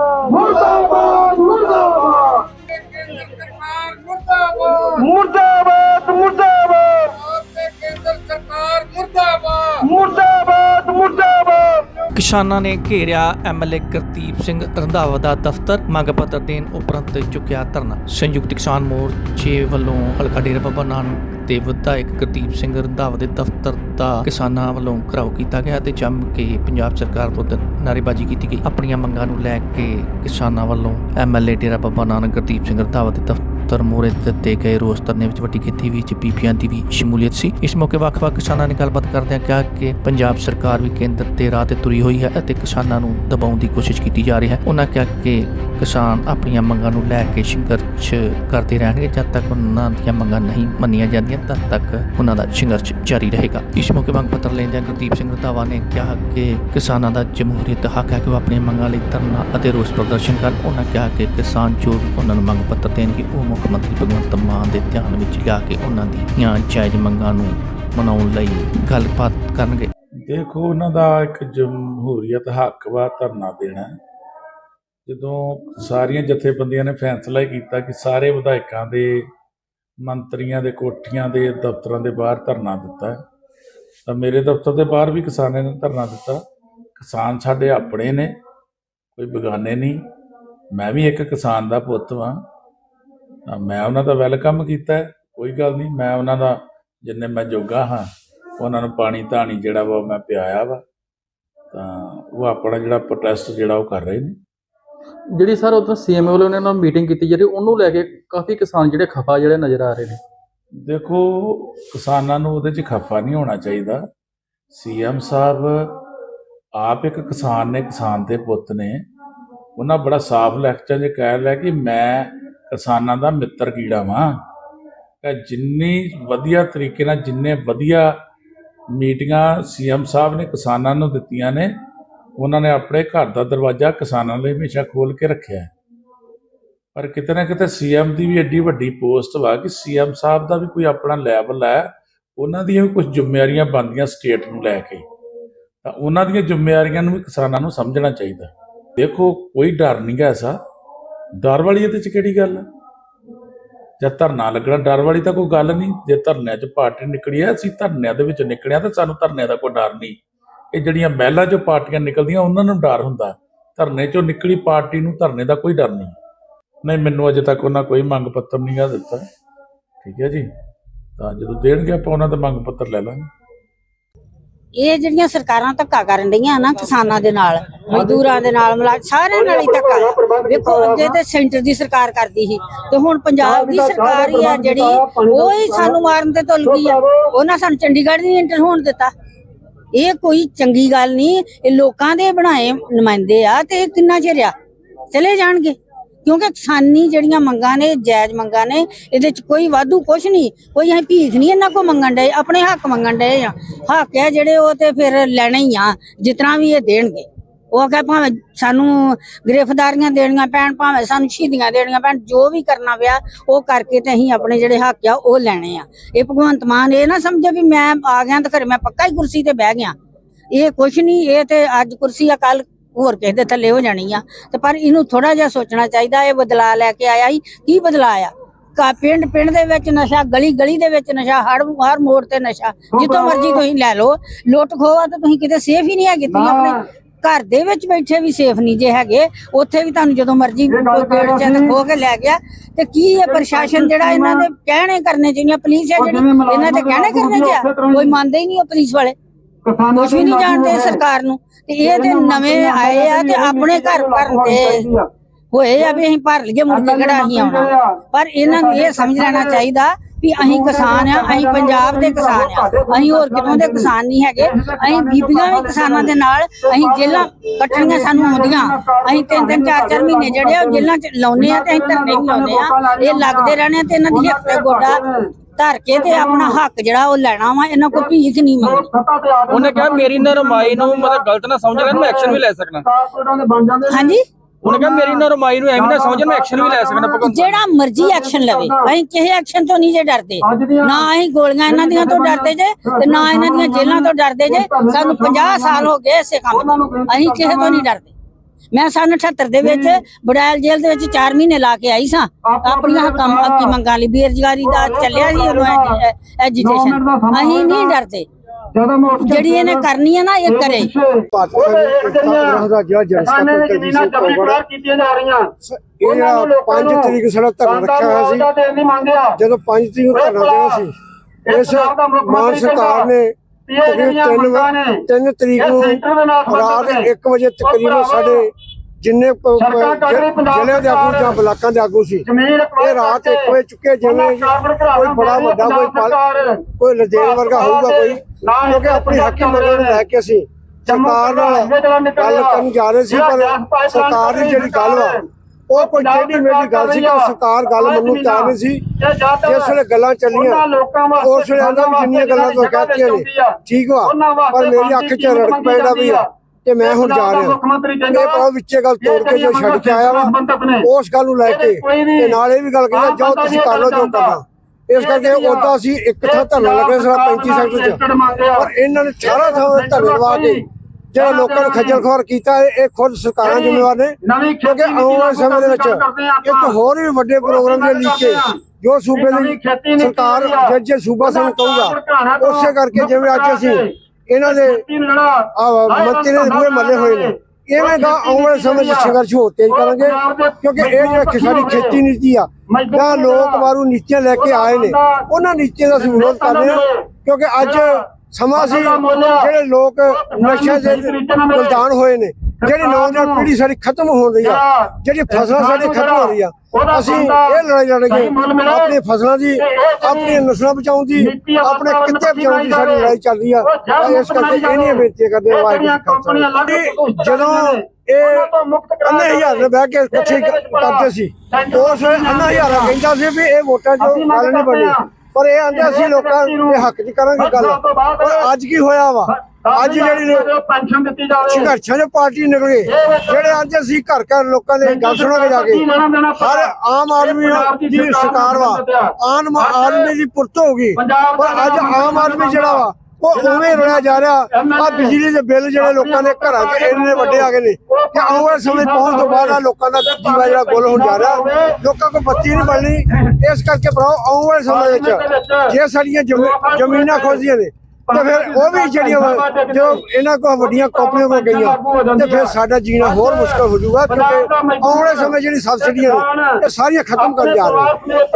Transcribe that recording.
Oh. ਕਿਸਾਨਾਂ ਨੇ ਘੇਰਿਆ ਐਮਐਲਏ ਗੁਰਦੀਪ ਸਿੰਘ ਰੰਧਾਵਾ ਦਾ ਦਫ਼ਤਰ, ਮੰਗ ਪੱਤਰ ਦੇਣ ਉਪਰੰਤ ਚੁੱਕਿਆ ਧਰਨਾ। ਸੰਯੁਕਤ ਕਿਸਾਨ ਮੋਰਚੇ ਵੱਲੋਂ ਹਲਕਾ ਡੇਰਾ ਬਾਬਾ ਨਾਨਕ ਦੇ ਵਿਧਾਇਕ ਗੁਰਦੀਪ ਸਿੰਘ ਰੰਧਾਵਾ ਦੇ ਦਫ਼ਤਰ ਦਾ ਕਿਸਾਨਾਂ ਵੱਲੋਂ ਘਰਾਓ ਕੀਤਾ ਗਿਆ ਤੇ ਜੰਮ ਕੇ ਪੰਜਾਬ ਸਰਕਾਰ ਤੋਂ ਨਾਅਰੇਬਾਜ਼ੀ ਕੀਤੀ ਗਈ। ਆਪਣੀਆਂ ਮੰਗਾਂ ਨੂੰ ਲੈ ਕੇ ਕਿਸਾਨਾਂ ਵੱਲੋਂ ਐਮਐਲਏ ਡੇਰਾ ਬਾਬਾ ਨਾਨਕ ਗੁਰਦੀਪ ਸਿੰਘ ਰੰਧਾਵਾ ਦੇ ਦਫ਼ਤਰ ਮੂਹਰੇ ਦਿੱਤੇ ਗਏ ਰੋਸ ਧਰਨੇ ਵਿੱਚ ਵੱਡੀ ਗਿਣਤੀ ਵਿੱਚ ਬੀਬੀਆਂ ਦੀ ਵੀ ਸ਼ਮੂਲੀਅਤ ਸੀ। ਇਸ ਮੌਕੇ ਵੱਖ-ਵੱਖ ਕਿਸਾਨਾਂ ਨੇ ਗੱਲਬਾਤ ਕਰਦਿਆਂ ਕਿਹਾ ਕਿ ਪੰਜਾਬ ਸਰਕਾਰ ਵੀ ਕੇਂਦਰ ਦੇ ਰਾਹ ਤੇ ਤੁਰੀ ਹੋਈ ਹੈ ਅਤੇ ਕਿਸਾਨਾਂ ਨੂੰ ਦਬਾਉਣ ਦੀ ਕੋਸ਼ਿਸ਼ ਕੀਤੀ ਜਾ ਰਹੀ ਹੈ। ਉਹਨਾਂ ਕਿਹਾ ਕਿ ਕਿਸਾਨ ਆਪਣੀਆਂ ਮੰਗਾਂ ਨੂੰ ਲੈ ਕੇ ਸੰਘਰਸ਼ ਕਰਦੇ ਰਹਿਣਗੇ। ਜਦ ਤੱਕ ਉਹਨਾਂ ਦੀਆਂ ਮੰਗਾਂ ਨਹੀਂ ਮੰਨੀਆਂ ਜਾਂਦੀਆਂ, ਤਦ ਤੱਕ ਉਹਨਾਂ ਦਾ ਸੰਘਰਸ਼ ਜਾਰੀ ਰਹੇਗਾ। ਇਸ ਮੌਕੇ ਮੰਗ ਪੱਤਰ ਲੈਂਦਿਆਂ ਗੁਰਦੀਪ ਸਿੰਘ ਰੰਧਾਵਾ ਨੇ ਕਿਹਾ ਕਿ ਕਿਸਾਨਾਂ ਦਾ ਜਮਹੂਰੀਅਤ ਹੱਕ ਹੈ ਕਿ ਉਹ ਆਪਣੀਆਂ ਮੰਗਾਂ ਲਈ ਧਰਨਾ ਅਤੇ ਰੋਸ ਪ੍ਰਦਰਸ਼ਨ ਕਰਨ। ਉਹਨਾਂ ਕਿਹਾ ਕਿ ਕਿਸਾਨ ਜੋ ਉਹਨਾਂ ਨੂੰ ਮੰਗ ਪੱਤਰ ਦੇਣਗੇ, ਉਹ ਮੁੱਖ ਮੰਤਰੀ ਭਗਵੰਤ ਮਾਨ ਦੇ ਧਿਆਨ ਵਿੱਚ ਲਿਆ ਕੇ ਉਹਨਾਂ ਦੀਆਂ ਜਾਇਜ਼ ਮੰਗਾਂ ਨੂੰ ਮਨਾਉਣ ਲਈ ਗੱਲਬਾਤ ਕਰਨਗੇ। ਦੇਖੋ, ਉਹਨਾਂ ਦਾ ਇੱਕ ਜਮਹੂਰੀਅਤ ਹੱਕ ਵਾ ਧਰਨਾ ਦੇਣਾ। ਜਦੋਂ ਸਾਰੀਆਂ ਜਥੇਬੰਦੀਆਂ ਨੇ ਫੈਸਲਾ ਹੀ ਕੀਤਾ ਕਿ ਸਾਰੇ ਵਿਧਾਇਕਾਂ ਦੇ, ਮੰਤਰੀਆਂ ਦੇ, ਕੋਠੀਆਂ ਦੇ, ਦਫ਼ਤਰਾਂ ਦੇ ਬਾਹਰ ਧਰਨਾ ਦਿੱਤਾ ਤਾਂ ਮੇਰੇ ਦਫ਼ਤਰ ਦੇ ਬਾਹਰ ਵੀ ਕਿਸਾਨਾਂ ਨੇ ਧਰਨਾ ਦਿੱਤਾ। ਕਿਸਾਨ ਸਾਡੇ ਆਪਣੇ ਨੇ, ਕੋਈ ਬਗਾਨੇ ਨਹੀਂ। ਮੈਂ ਵੀ ਇੱਕ ਕਿਸਾਨ ਦਾ ਪੁੱਤ ਵਾਂ, ਤਾਂ ਮੈਂ ਉਹਨਾਂ ਦਾ ਵੈਲਕਮ ਕੀਤਾ ਕੋਈ ਗੱਲ ਨਹੀਂ, ਮੈਂ ਉਹਨਾਂ ਦਾ ਜਿੰਨੇ ਮੈਂ ਜੋਗਾ ਹਾਂ, ਉਹਨਾਂ ਨੂੰ ਪਾਣੀ ਧਾਣੀ ਜਿਹੜਾ ਵਾ ਉਹ ਮੈਂ ਪਿਆਇਆ ਵਾ, ਤਾਂ ਉਹ ਆਪਣਾ ਜਿਹੜਾ ਪ੍ਰੋਟੈਸਟ ਜਿਹੜਾ ਉਹ ਕਰ ਰਹੇ ਨੇ। ਜਿਹੜੀ ਸਰ ਉਦੋਂ ਸੀਐਮ ਵੱਲੋਂ ਉਹਨਾਂ ਨਾਲ ਮੀਟਿੰਗ ਕੀਤੀ, ਜਿਹੜੀ ਉਹਨੂੰ ਲੈ ਕੇ ਕਾਫੀ ਕਿਸਾਨ ਜਿਹੜੇ ਖਫਾ ਜਿਹੜੇ ਨਜ਼ਰ ਆ ਰਹੇ ਨੇ। ਦੇਖੋ, ਕਿਸਾਨਾਂ ਨੂੰ ਉਹਦੇ 'ਚ ਖਫਾ ਨਹੀਂ ਹੋਣਾ ਚਾਹੀਦਾ। ਸੀਐਮ ਸਾਹਿਬ ਆਪ ਇੱਕ ਕਿਸਾਨ ਨੇ, ਕਿਸਾਨ ਦੇ ਪੁੱਤ ਨੇ। ਉਹਨਾਂ ਬੜਾ ਸਾਫ਼ ਲੈਕਚਰ 'ਚ ਕਹਿ ਲਿਆ ਕਿ ਮੈਂ ਕਿਸਾਨਾਂ ਦਾ ਮਿੱਤਰ ਕੀੜਾ ਵਾਂ। ਕਿ ਜਿੰਨੀ ਵਧੀਆ ਤਰੀਕੇ ਨਾਲ, ਜਿੰਨੇ ਵਧੀਆ ਮੀਟਿੰਗਾਂ ਸੀਐਮ ਸਾਹਿਬ ਨੇ ਕਿਸਾਨਾਂ ਨੂੰ ਦਿੱਤੀਆਂ ਨੇ ਉਹਨਾਂ ਨੇ ਆਪਣੇ ਘਰ ਦਾ ਦਰਵਾਜ਼ਾ ਕਿਸਾਨਾਂ ਲਈ ਹਮੇਸ਼ਾ ਖੋਲ ਕੇ ਰੱਖਿਆ ਹੈ। ਪਰ ਕਿਤੇ ਨਾ ਕਿਤੇ ਸੀਐਮ ਦੀ ਵੀ ਐਡੀ ਵੱਡੀ ਪੋਸਟ ਵਾ ਕਿ ਸੀਐਮ ਸਾਹਿਬ ਦਾ ਵੀ ਕੋਈ ਆਪਣਾ ਲੈਵਲ ਹੈ, ਉਹਨਾਂ ਦੀਆਂ ਵੀ ਕੁਝ ਜ਼ਿੰਮੇਵਾਰੀਆਂ ਬਣਦੀਆਂ ਸਟੇਟ ਨੂੰ ਲੈ ਕੇ। ਤਾਂ ਉਹਨਾਂ ਦੀਆਂ ਜ਼ਿੰਮੇਵਾਰੀਆਂ ਨੂੰ ਵੀ ਕਿਸਾਨਾਂ ਨੂੰ ਸਮਝਣਾ ਚਾਹੀਦਾ। ਦੇਖੋ, ਕੋਈ ਡਰ ਨਹੀਂ ਗਾ ਐਸਾ। ਡਰ ਵਾਲੀ ਇਹਦੇ ਚ ਕਿਹੜੀ ਗੱਲ ਹੈ ਜਦ ਧਰਨਾ ਲੱਗਣਾ, ਡਰ ਵਾਲੀ ਤਾਂ ਕੋਈ ਗੱਲ ਨਹੀਂ। ਜੇ ਧਰਨਿਆਂ 'ਚ ਪਾਰਟੀ ਨਿਕਲੀ ਹੈ, ਅਸੀਂ ਧਰਨਿਆਂ ਦੇ ਵਿੱਚ ਨਿਕਲਿਆ ਤਾਂ ਸਾਨੂੰ ਧਰਨਿਆਂ ਦਾ ਕੋਈ ਡਰ ਨਹੀਂ। ਇਹ ਜਿਹੜੀਆਂ ਮਹਿਲਾ 'ਚੋਂ ਪਾਰਟੀਆਂ ਨਿਕਲਦੀਆਂ ਉਹਨਾਂ ਨੂੰ ਡਰ ਹੁੰਦਾ ਧਰਨੇ 'ਚੋਂ ਨਿਕਲੀ ਪਾਰਟੀ ਨੂੰ ਧਰਨੇ ਦਾ ਕੋਈ ਡਰ ਨਹੀਂ। ਨਹੀਂ ਮੈਨੂੰ ਅਜੇ ਤੱਕ ਉਹਨਾਂ ਕੋਈ ਮੰਗ ਪੱਤਰ ਨਹੀਂ ਗਾ ਦਿੱਤਾ। ਠੀਕ ਹੈ ਜੀ? ਤਾਂ ਜਦੋਂ ਦੇਣਗੇ ਆਪਾਂ ਉਹਨਾਂ ਦਾ ਮੰਗ ਪੱਤਰ ਲੈ ਲਾਂਗੇ। ਇਹ ਜਿਹੜੀਆਂ ਸਰਕਾਰਾਂ ਧੱਕਾ ਕਰਨ ਡਈਆਂ ਨਾ ਕਿਸਾਨਾਂ ਦੇ ਨਾਲ ਮਜ਼ਦੂਰਾਂ ਦੇ ਨਾਲ ਮਲਾ ਸਾਰਿਆਂ ਨਾਲ ਹੀ ਧੱਕਾ। ਵੇਖੋ ਅੱਗੇ ਤੇ ਸੈਂਟਰ ਦੀ ਸਰਕਾਰ ਕਰਦੀ ਸੀ। ਤੇ ਹੁਣ ਪੰਜਾਬ ਦੀ ਸਰਕਾਰ ਹੀ ਆ ਜਿਹੜੀ ਉਹ ਹੀ ਸਾਨੂੰ ਮਾਰਨ ਤੇ ਤੁੱਲ ਗਈ ਆ। ਉਹਨਾਂ ਸਾਨੂੰ ਚੰਡੀਗੜ੍ਹ ਨਹੀਂ ਇੰਟਰ ਹੋਣ ਦਿੱਤਾ। ਇਹ ਕੋਈ ਚੰਗੀ ਗੱਲ ਨਹੀਂ, ਇਹ ਲੋਕਾਂ ਦੇ ਬਣਾਏ ਨੁਮਾਇੰਦੇ ਆ ਤੇ ਇਹ ਕਿੰਨਾ ਚਿਰ ਆ? ਚਲੇ ਜਾਣਗੇ। ਕਿਉਂਕਿ ਕਿਸਾਨੀ ਜਿਹੜੀਆਂ ਮੰਗਾਂ ਨੇ, ਜਾਇਜ਼ ਮੰਗਾਂ ਨੇ, ਇਹਦੇ ਚ ਕੋਈ ਵਾਧੂ ਕੁਛ ਨਹੀਂ। ਕੋਈ ਅਸੀਂ ਭੀਖ ਨਹੀਂ ਇਹਨਾਂ ਕੋ ਮੰਗਣ ਡਏ, ਆਪਣੇ ਹੱਕ ਮੰਗਣ ਡਏ ਆ। ਹੱਕ ਹੈ ਜਿਹੜੇ ਉਹ ਤੇ ਫਿਰ ਲੈਣੇ ਹੀ ਆ ਜਿਤਨਾ ਵੀ ਇਹ ਦੇਣਗੇ। ਉਹ ਕਹੇ ਭਾਵੇਂ ਸਾਨੂੰ ਗ੍ਰਿਫਤਾਰੀਆਂ ਦੇਣੀਆਂ ਪੈਣ ਭਾਵੇਂ ਸਾਨੂੰ ਸ਼ਹੀਦੀਆਂ ਦੇਣੀਆਂ ਪੈਣ ਜੋ ਵੀ ਕਰਨਾ ਪਿਆ ਉਹ ਕਰਕੇ ਤੇ ਅਸੀਂ ਆਪਣੇ ਜਿਹੜੇ ਹੱਕ ਆ ਉਹ ਲੈਣੇ ਆ। ਇਹ ਭਗਵੰਤ ਮਾਨ ਇਹ ਨਾ ਸਮਝੇ ਵੀ ਮੈਂ ਆ ਗਿਆ ਤਾਂ ਘਰੇ ਮੈਂ ਪੱਕਾ ਹੀ ਕੁਰਸੀ ਤੇ ਬਹਿ ਗਿਆ। ਇਹ ਕੁਛ ਨਹੀਂ ਇਹ ਤੇ ਅੱਜ ਕੁਰਸੀ ਆ ਕੱਲ ਹੋਰ ਕਿਸੇ ਦੇ ਥੱਲੇ ਹੋ ਜਾਣੀ ਆ। ਤੇ ਪਰ ਇਹਨੂੰ ਥੋੜਾ ਜਿਹਾ ਸੋਚਣਾ ਚਾਹੀਦਾ ਇਹ ਬਦਲਾ ਲੈ ਕੇ ਆਇਆ ਹੀ ਕੀ ਬਦਲਾ ਆ ਕਾ ਪਿੰਡ ਪਿੰਡ ਦੇ ਵਿੱਚ ਨਸ਼ਾ ਗਲੀ ਗਲੀ ਦੇ ਵਿੱਚ ਨਸ਼ਾ ਹਰ ਹਰ ਮੋੜ ਤੇ ਨਸ਼ਾ। ਜਿੱਥੋਂ ਮਰਜ਼ੀ ਤੁਸੀਂ ਲੈ ਲਓ। ਲੁੱਟ ਖੋਆ ਤਾਂ ਤੁਸੀਂ ਕਿਤੇ ਸੇਫ ਹੀ ਨਹੀਂ ਹੈਗੇ। ਤੁਸੀਂ ਆਪਣੇ ਘਰ ਦੇ ਵਿੱਚ ਬੈਠੇ ਵੀ ਸੇਫ ਨਹੀਂ ਜੇ ਹੈਗੇ ਉੱਥੇ ਵੀ ਤੁਹਾਨੂੰ ਜਦੋਂ ਮਰਜ਼ੀ ਕੋਈ ਗੇਟ ਚੰਦ ਖੋ ਕੇ ਲੈ ਗਿਆ ਤੇ ਕੀ ਇਹ ਪ੍ਰਸ਼ਾਸਨ ਜਿਹੜਾ ਇਹਨਾਂ ਦੇ ਕਹਿਣੇ ਕਰਨੇ ਚਾਹੀਦੇ ਪੁਲਿਸ ਹੈ ਜਿਹੜੀ ਇਹਨਾਂ ਦੇ ਕਹਿਣੇ ਕਰਨੇ ਚਾਹੀਦੇ ਕੋਈ ਮੰਨਦਾ ਹੀ ਨਹੀਂ ਉਹ ਪੁਲਿਸ ਵਾਲੇ। ਕੁਝ ਵੀ ਨਹੀਂ ਜਾਣਦੇ ਸਰਕਾਰ ਨੂੰ। ਤੇ ਇਹ ਤੇ ਨਵੇਂ ਆਏ ਆ ਤੇ ਆਪਣੇ ਘਰ ਭਰਨ ਤੇ ਹੋਏ ਆ ਵੀ ਅਸੀਂ ਭਰ ਲਈਏ ਮੁੜ ਕੇ ਕਿਹੜਾ ਅਸੀਂ ਆਉਣਾ। ਪਰ ਇਹਨਾਂ ਨੂੰ ਇਹ ਸਮਝ ਲੈਣਾ ਚਾਹੀਦਾ ਵੀ ਅਸੀਂ ਕਿਸਾਨ ਆ ਅਸੀਂ ਪੰਜਾਬ ਦੇ ਕਿਸਾਨ ਆ। ਅਸੀਂ ਹੋਰ ਕਿਤੋਂ ਦੇ ਕਿਸਾਨ ਨਹੀਂ ਹੈਗੇ। ਅਸੀਂ ਬੀਬੀਆਂ ਵੀ ਕਿਸਾਨਾਂ ਦੇ ਨਾਲ ਅਸੀਂ ਜੇਲਾਂ ਕੱਟਣੀਆਂ ਸਾਨੂੰ ਆਉਂਦੀਆਂ। ਅਸੀਂ ਤਿੰਨ ਤਿੰਨ ਚਾਰ ਚਾਰ ਮਹੀਨੇ ਜਿਹੜੇ ਆ ਉਹ ਜੇਲਾਂ 'ਚ ਲਾਉਨੇ ਆ ਤੇ ਅਸੀਂ ਧਰਨੇ ਵੀ ਲਾਉਨੇ ਆ। ਇਹ ਲੱਗਦੇ ਰਹਿਣੇ ਆ ਤੇ ਇਹਨਾਂ ਦੀ ਹਿੱਕ ਤੇ ਗੋਡਾ ਧਰ ਕੇ ਤੇ ਆਪਣਾ ਹੱਕ ਜਿਹੜਾ ਉਹ ਲੈਣਾ ਵਾ ਇਹਨਾਂ ਕੋਲ ਭੀਖ ਨਹੀਂ ਮੰਗਣੀ। ਉਹਨੇ ਕਿਹਾ ਮੇਰੀ ਨਰਮਾਈ ਨੂੰ ਮਤਲਬ ਗਲਤ ਨਾ ਸਮਝਣਾ ਮੈਂ ਐਕਸ਼ਨ ਵੀ ਲੈ ਸਕਣਾ ਹਾਂਜੀ? ਉਹਨੇ ਕਿਹਾ ਮੇਰੀ ਨਰਮਾਈ ਨੂੰ ਐਵੇਂ ਨਾ ਸਮਝਣ ਮੈਂ ਐਕਸ਼ਨ ਵੀ ਲੈ ਸਕਣਾ ਭਗਵੰਤ ਜਿਹੜਾ ਮਰਜ਼ੀ ਐਕਸ਼ਨ ਲਵੇ। ਅਸੀਂ ਕਿਸੇ ਐਕਸ਼ਨ ਤੋਂ ਨਹੀਂ ਜੇ ਡਰਦੇ। ਨਾ ਅਸੀਂ ਗੋਲੀਆਂ ਇਹਨਾਂ ਦੀਆਂ ਤੋਂ ਡਰਦੇ ਜੇ ਤੇ ਨਾ ਇਹਨਾਂ ਦੀਆਂ ਜੇਲ੍ਹਾਂ ਤੋਂ ਡਰਦੇ ਜੇ। ਸਾਨੂੰ 50 ਸਾਲ ਹੋ ਗਏ ਇਸੇ ਕੰਮ ਤੋਂ। ਅਸੀਂ ਕਿਸੇ ਤੋਂ ਨਹੀਂ ਡਰਦੇ। ਮੈਂ ਸਨ 78 ਦੇ ਵਿੱਚ ਬੜੈਲ ਜੇਲ੍ਹ ਦੇ ਵਿੱਚ 4 ਮਹੀਨੇ ਲਾ ਕੇ ਆਈ ਸਾਂ। ਆਪਣੀਆਂ ਹੱਕਾਂ ਹੱਕੀ ਮੰਗਾਂ ਲਈ? ਬੇਰੁਜ਼ਗਾਰੀ ਦਾ ਚੱਲਿਆ ਸੀ ਉਦੋਂ ਐਜੀਟੇਸ਼ਨ ਅਸੀਂ ਨਹੀਂ ਡਰਦੇ। ਜਿਹੜੀ ਇਹਨੇ ਕਰਨੀ ਹੈ ਨਾ ਇਹ ਕਰੇ। ਇਹ ਜਿਹੜਾ 5 ਤਰੀਕ ਸਾਡਾ ਧਰਨਾ ਰੱਖਿਆ ਹੋਇਆ ਸੀ। ਜਦੋਂ 5 ਤਰੀਕ ਨੂੰ ਧਰਨਾ ਦੇਣਾ ਸੀ ਇਸ ਮਾਨ ਸਰਕਾਰ ਨੇ ਤਕਰੀਬਨ 3 ਤਿੰਨ ਤਰੀਕ ਨੂੰ ਰਾਤ 1 ਵਜੇ ਤਕਰੀਬਨ ਸਾਡੇ ਜਿੰਨੇ ਜ਼ਿਲ੍ਹਿਆਂ ਦੇ ਆਗੂ ਜਾਂ ਬਲਾਕਾਂ ਦੇ ਆਗੂ ਸੀ। ਇਹ ਰਾਤ 1 ਵਜੇ ਚੁੱਕੇ ਜਿਵੇਂ ਕੋਈ ਬੜਾ ਵੱਡਾ ਕੋਈ ਪਲ ਕੋਈ ਲਦੇਨ ਵਰਗਾ ਹੋਊਗਾ ਕੋਈ ਕਿਉਂਕਿ ਆਪਣੀ ਹੱਕੀ ਮੰਗਾਂ ਨੂੰ ਲੈ ਕੇ ਅਸੀਂ ਸਰਕਾਰ ਨਾਲ ਗੱਲ ਕਰਨ ਜਾ ਰਹੇ ਸੀ ਪਰ ਸਰਕਾਰ ਦੀ ਜਿਹੜੀ ਗੱਲ ਵਾ ਉਹ ਕੋਈ ਟੇਢੀ ਮੇਢੀ ਗੱਲ ਸੀ ਕਿ ਸਰਕਾਰ ਗੱਲ ਮੰਨੂ ਤਿਆਰ ਨਹੀਂ ਸੀ। ਜਿਸ ਵੇਲੇ ਗੱਲਾਂ ਚੱਲੀਆਂ ਉਸ ਵੇਲੇ ਆਂਦਾ ਵੀ ਜਿੰਨੀਆਂ ਗੱਲਾਂ ਤੋਂ ਕਹਤੀਆਂ ਨੇ ਠੀਕ ਵਾ ਪਰ ਮੇਰੀ ਅੱਖ 'ਚ ਰੜਕ ਪੈਂਦਾ ਵੀ ਆ। ਕਿ ਮੈਂ ਹੁਣ ਜਾ ਰਿਹਾ। ਇਹ ਪਾਉ ਵਿੱਚੇ ਗੱਲ ਤੋੜ ਕੇ ਜੋ ਛੱਡ ਕੇ ਆਇਆ ਵਾ। ਉਸ ਗੱਲ ਨੂੰ ਲੈ ਕੇ ਤੇ ਨਾਲ ਇਹ ਵੀ ਗੱਲ ਕਹਿੰਦਾ ਜਾਓ ਤੁਸੀਂ ਕਰ ਲਓ ਜੋ ਕਰਨਾ। ਇਸ ਕਰਕੇ ਉਦਾਂ ਅਸੀਂ ਇੱਕ ਥਾਂ ਧਰਨਾ ਲੱਗਿਆ ਸਾਡਾ 35 ਸੈਕਟਰ 'ਚ। ਪਰ ਇਹਨਾਂ ਨੇ 18 ਥਾਂ ਤੇ ਧਰਨੇ ਲਵਾ ਕੇ ਜਿਹੜਾ ਲੋਕਾਂ ਨੂੰ ਖੱਜਲ ਖੁਆਰ ਕੀਤਾ ਇਹ ਖੁਦ ਸਰਕਾਰਾਂ ਜ਼ਿੰਮੇਵਾਰ ਨੇ। ਕਿਉਂਕਿ ਆਉਣ ਵਾਲੇ ਸਮੇਂ ਦੇ ਵਿੱਚ ਇੱਕ ਹੋਰ ਵੀ ਵੱਡੇ ਪ੍ਰੋਗਰਾਮ ਦੇ ਲੀਕੇ ਜੋ ਸੂਬੇ ਦੀ ਸਰਕਾਰ ਜੇ ਸੂਬਾ ਸਾਨੂੰ ਕਹੂਗਾ ਉਸੇ ਕਰਕੇ ਜਿਵੇਂ ਅੱਜ ਅਸੀਂ ਇਹਨਾਂ ਦੇ ਆਹ ਮੰਤਰੀ ਦੇ ਬੂਹੇ ਮੱਲੇ ਹੋਏ ਨੇ। ਇਵੇਂ ਦਾ ਆਉਣ ਸਮੇਂ 'ਚ ਸੰਘਰਸ਼ ਹੋਰ ਤੇਜ਼ ਕਰਾਂਗੇ ਕਿਉਂਕਿ ਇਹ ਜਿਹੜਾ ਸਾਡੀ ਖੇਤੀ ਨੀਤੀ ਆ ਜਾਂ ਲੋਕ ਵਾਰੂ ਨੀਤੀਆਂ ਲੈ ਕੇ ਆਏ ਨੇ ਉਹਨਾਂ ਨੀਤੀਆਂ ਦਾ ਅਸੀਂ ਵਿਰੋਧ ਕਰ ਰਹੇ ਹਾਂ ਕਿਉਂਕਿ ਅੱਜ ਸਮਾਂ ਸੀ ਜਿਹੜੇ ਲੋਕ ਨਸ਼ਿਆਂ ਦੇ ਬਲਿਦਾਨ ਹੋਏ ਨੇ। ਜਿਹੜੀ ਨੌਜਵਾਨ ਪੀੜ੍ਹੀ ਸਾਡੀ ਖਤਮ ਹੋ ਰਹੀ ਆ ਜਿਹੜੀ ਫਸਲਾਂ ਸਾਡੀ ਖਤਮ ਹੋ ਰਹੀ ਆ ਅਸੀਂ ਇਹ ਲੜਾਈ ਲੜਾਂਗੇ ਆਪਣੀ ਫਸਲਾਂ ਦੀ ਆਪਣੀਆਂ ਨਸਲਾਂ ਬਚਾਉਣ ਦੀ ਆਪਣੇ ਕਿੱਤੇ ਬਚਾਉਣ ਦੀ ਸਾਡੀ ਲੜਾਈ ਚੱਲ ਰਹੀ ਆ। ਇਸ ਕਰਕੇ ਇਹਨੀਆਂ ਬੇਨਤੀਆਂ ਕਰਦੇ ਵਾਹਿਗੁਰੂ ਜੀ ਖਾਲਸਾ। ਜਦੋਂ ਇਹ ਅੰਨੇ ਹਜ਼ਾਰ ਨੇ ਬਹਿ ਕੇ ਇਕੱਠੇ ਕਰਦੇ ਸੀ। ਉਸ ਅੰਨਾ ਹਜ਼ਾਰਾ ਕਹਿੰਦਾ ਸੀ ਵੀ ਇਹ ਵੋਟਾਂ ਚੋਂ ਗੱਲ ਨਹੀਂ ਬਣੀ। ਪਰ ਇਹ ਆਂਦੇ ਅਸੀਂ ਲੋਕਾਂ ਦੇ ਹੱਕ 'ਚ ਕਰਾਂਗੇ ਗੱਲ। ਪਰ ਅੱਜ ਕੀ ਹੋਇਆ ਵਾ? ਅੱਜ ਜਿਹੜੀ ਨੇ ਪੈਨਸ਼ਨ ਦਿੱਤੀ ਜਾਵੇ। ਸੰਘਰਸ਼ਾਂ ਦੇ ਪਾਰਟੀ ਨਿਕਲੇ ਜਿਹੜੇ ਅੱਜ ਅਸੀਂ ਘਰ ਘਰ ਲੋਕਾਂ ਦੇ ਗੱਲ ਸੁਣਾਂਗੇ ਜਾ ਕੇ। ਹਰ ਆਮ ਆਦਮੀ ਦੀ ਸਰਕਾਰ ਵਾ। ਆਮ ਆਦਮੀ ਦੀ ਪੁਰਤ ਹੋ ਗਈ ਪਰ ਅੱਜ ਆਮ ਆਦਮੀ ਜਿਹੜਾ ਵਾ ਉਹ ਉਵੇਂ ਰੋਇਆ ਜਾ ਰਿਹਾ। ਆ ਬਿਜਲੀ ਦੇ ਬਿੱਲ ਜਿਹੜੇ ਲੋਕਾਂ ਦੇ ਘਰਾਂ 'ਚ ਇੰਨੇ ਵੱਡੇ ਆ ਗਏ ਨੇ। ਕਿ ਆਉਣ ਵਾਲੇ ਸਮੇਂ ਪਹੁੰਚ ਤੋਂ ਬਾਅਦ ਆ ਲੋਕਾਂ ਦਾ ਜੀਵਾ ਜਿਹੜਾ ਗੁੱਲ ਹੋਣ ਜਾ ਰਿਹਾ ਲੋਕਾਂ ਕੋਲ ਬੱਤੀ ਨਹੀਂ ਬਣਨੀ ਇਸ ਕਰਕੇ ਭਰਾਓ ਆਉਣ ਵਾਲੇ ਸਮੇਂ ਵਿੱਚ ਜੇ ਸਾਡੀਆਂ ਜ਼ਮੀ- ਜ਼ਮੀਨਾਂ ਖੋਜਦੀਆਂ ਨੇ ਤੇ ਫਿਰ ਉਹ ਵੀ ਜਿਹੜੀਆਂ ਜੋ ਇਹਨਾਂ ਕੋਲ ਵੱਡੀਆਂ ਕੰਪਨੀਆਂ ਕੋਲ ਗਈਆਂ ਤੇ ਫਿਰ ਸਾਡਾ ਜੀਣਾ ਹੋਰ ਮੁਸ਼ਕਲ ਹੋ ਜਾਊਗਾ ਕਿਉਂਕਿ ਆਉਣ ਵਾਲੇ ਸਮੇਂ ਜਿਹੜੀ ਸਬਸਿਡੀਆਂ ਨੇ ਇਹ ਸਾਰੀਆਂ ਖਤਮ ਕਰਨ ਜਾ ਰਹੀਆਂ